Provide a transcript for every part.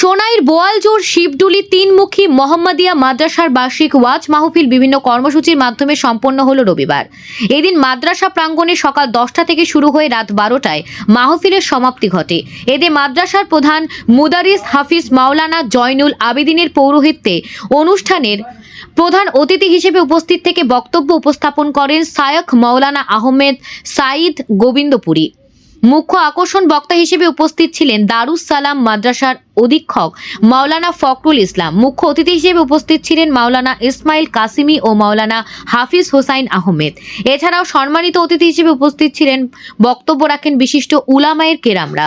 সোনাইর বোয়ালজোর শিবডুলি তিনমুখী মোহাম্মদিয়া মাদ্রাসার বার্ষিক ওয়াজ মাহফিল বিভিন্ন কর্মসূচির মাধ্যমে সম্পন্ন হলো রবিবার। এদিন মাদ্রাসা প্রাঙ্গণে সকাল দশটা থেকে শুরু হয়ে রাত বারোটায় মাহফিলের সমাপ্তি ঘটে। এতে মাদ্রাসার প্রধান মুদারিস হাফিজ মাওলানা জয়নুল আবেদিনের পৌরোহিত্যে অনুষ্ঠানের প্রধান অতিথি হিসেবে উপস্থিত থেকে বক্তব্য উপস্থাপন করেন সায়ক মাওলানা আহমেদ সাঈদ গোবিন্দপুরী। মুখ্য আকর্ষণ বক্তা হিসেবে উপস্থিত ছিলেন দারুস সালাম মাদ্রাসার অধীক্ষক মাওলানা ফখরুল ইসলাম। মুখ্য অতিথি হিসেবে উপস্থিত ছিলেন মাওলানা ইসমাইল কাসিমি ও মাওলানা হাফিজ হোসাইন আহমেদ। এছাড়াও সম্মানিত অতিথি হিসেবে উপস্থিত ছিলেন বক্তব্য রাখেন বিশিষ্ট উলামায়ের কেরামরা।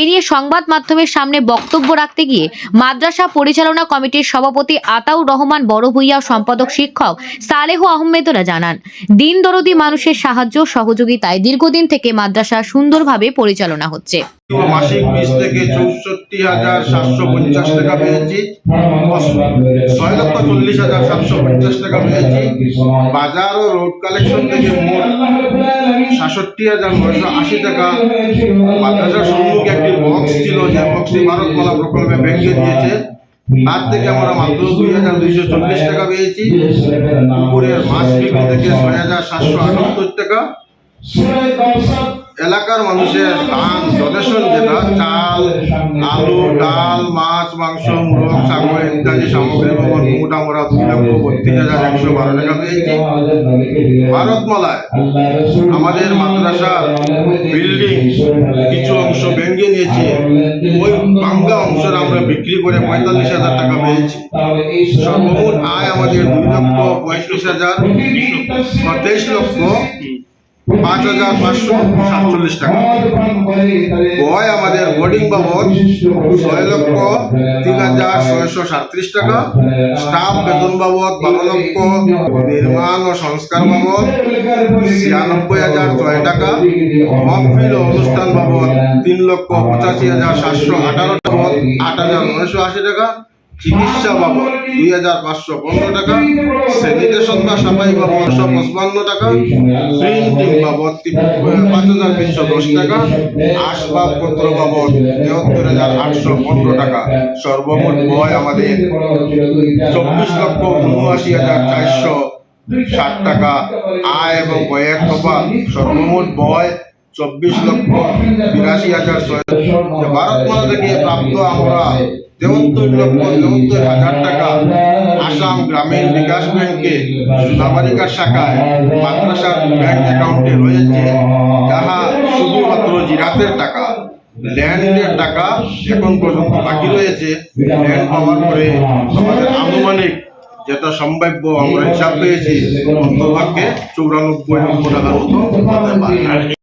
এ নিয়ে সংবাদ মাধ্যমের সামনে বক্তব্য রাখতে গিয়ে মাদ্রাসা পরিচালনা কমিটির সভাপতি আতাউর রহমান বড় ভূঁইয়া ও সম্পাদক শিক্ষক সালেহ আহমেদরা জানান দিন দরদি মানুষের সাহায্য, সহযোগিতায় দীর্ঘদিন থেকে মাদ্রাসা সুন্দরভাবে পরিচালনা হচ্ছে। মাসিক বীজ থেকে চৌষট্টি হাজার সাতশো পঞ্চাশ টাকা পেয়েছি। ছয় লক্ষ চল্লিশ হাজার সাতশো পঞ্চাশ টাকা পেয়েছি। বাজার ও রোড কালেকশন থেকে মোট সাতষট্টি হাজার নয়শো আশি টাকা। মাদ্রাসার সম্মুখে একটি বক্স ছিল, যে বক্সটি ভারতমালা প্রকল্পে ভেঙে দিয়েছে। তার থেকে আমরা মাত্র দুই হাজার দুইশো চল্লিশ টাকা পেয়েছি। উপরের মাছ বিক্রি থেকে ছয় হাজার সাতশো আটাত্তর টাকা। এলাকার মানুষের দান ডোনেশন যেটা, চাল, আলু, ডাল, মাছ, মাংস, মুরগ, ছাগল ইত্যাদি সামগ্রী বাবদ মোট আমরা দুই লক্ষ বত্রিশ হাজার একশো বারো টাকা পেয়েছি। ভারতমালায় আমাদের মাদ্রাসার বিল্ডিং কিছু অংশ ভেঙে নিয়েছে। ওই ভাঙ্গা অংশের আমরা বিক্রি করে পঁয়তাল্লিশ হাজার টাকা পেয়েছি। সর্বমোট আয় আমাদের দুই লক্ষ পঁয়ত্রিশ হাজার তেইশ লক্ষ পাঁচ হাজার পাঁচশো সাতচল্লিশ টাকা। বয় আমাদের বোর্ডিং বাবদ ছয় লক্ষ তিন হাজার ছয়শো সাতত্রিশ টাকা। স্টাফ বেতন বাবদ বারো লক্ষ, নির্মাণ ও সংস্কার বাবদ ছিয়ানব্বই হাজার ছয় টাকা। মহফিল অনুষ্ঠান বাবদ তিন লক্ষ পঁচাশি হাজার সাতশো আঠারো টাকা, আট হাজার নয়শো আশি টাকা। চিকিৎসা বাবদ দুই হাজার পাঁচশো পনেরো টাকা স্যানিটেশন বা সাফাই বাবদ একশো পঁচপান্ন টাকা, প্রিন্টিং বাবদ পাঁচ হাজার তিনশো দশ টাকা, আসবাবপত্র বাবদ তেহত্তর হাজার আটশো পনেরো টাকা। সর্বমোট বয় আমাদের চব্বিশ লক্ষ উনআশি হাজার চারশো ষাট টাকা। আয় এবং বয়ের তফাৎ, সর্বমোট বয় চব্বিশ লক্ষ বিরাশি হাজার ছয় ভারতমালা থেকে প্রাপ্ত আমরা তেহত্তর লক্ষ হাজার টাকা আসাম গ্রামীণ বিকাশ ব্যাংকে নাবালিকার শাখায় মাদ্রাসার ব্যাংক অ্যাকাউন্টে রয়েছে যাহা শুধুমাত্র জিরাতের টাকা ল্যান্ডের টাকা এখন পর্যন্ত বাকি রয়েছে। ল্যান্ড পাওয়ার পরে আমাদের আনুমানিক যেটা সম্ভাব্য আমরা হিসাব পেয়েছি অন্তভাগ্যে চৌরানব্বই লক্ষ টাকার মতো হতে পারে।